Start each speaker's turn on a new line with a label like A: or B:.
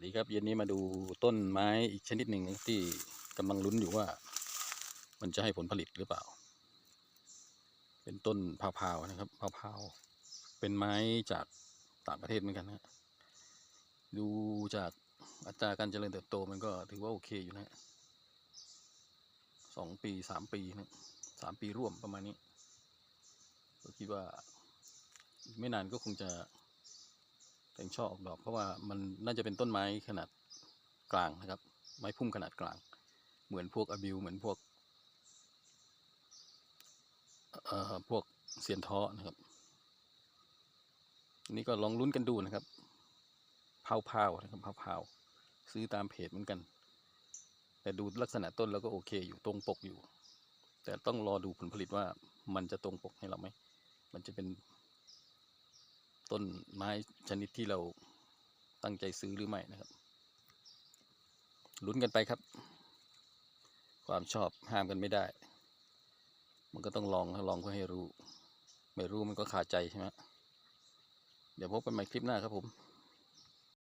A: วัสดีครับเย็นนี้มาดูต้นไม้อีกชนิดหนึ่งที่กำลังลุ้นอยู่ว่า มันจะให้ผลผลิตหรือเปล่า เป็นต้นพาวพาวๆนะครับพาวพาวๆเป็นไม้จากต่างประเทศเหมือนกันนะดูจากอัตราการเจริญเติบโตมันก็ถือว่าโอเคอยู่นะฮะสองปีสามปีนะสามปีร่วมประมาณนี้ก็คิดว่า ไม่นานก็คงจะ งช่อออกดอกเพราะว่ามันน่าจะเป็นต้นไม้ขนาดกลางนะครับ ไม้พุ่มขนาดกลาง เหมือนพวกอบิวเหมือนพวกเอ่อพวกเสียนท้อนะครับนนี่ก็ลองลุ้นกันดูนะครับเผาๆนะครับเผาๆซื้อตามเพจเหมือนกัน แต่ดูลักษณะต้นแล้วก็โอเคอยู่ตรงปกอยู่ แต่ต้องรอดูผลผลิตว่ามันจะตรงปกให้เราไหม มันจะเป็น ต้นไม้ชนิดที่เราตั้งใจซื้อหรือไม่นะครับลุ้นกันไปครับ ความชอบห้ามกันไม่ได้ มันก็ต้องลองลองเพื่อให้รู้ ไม่รู้มันก็ขาดใจใช่ไหมเดี๋ยวพบกันใหม่คลิปหน้าครับผม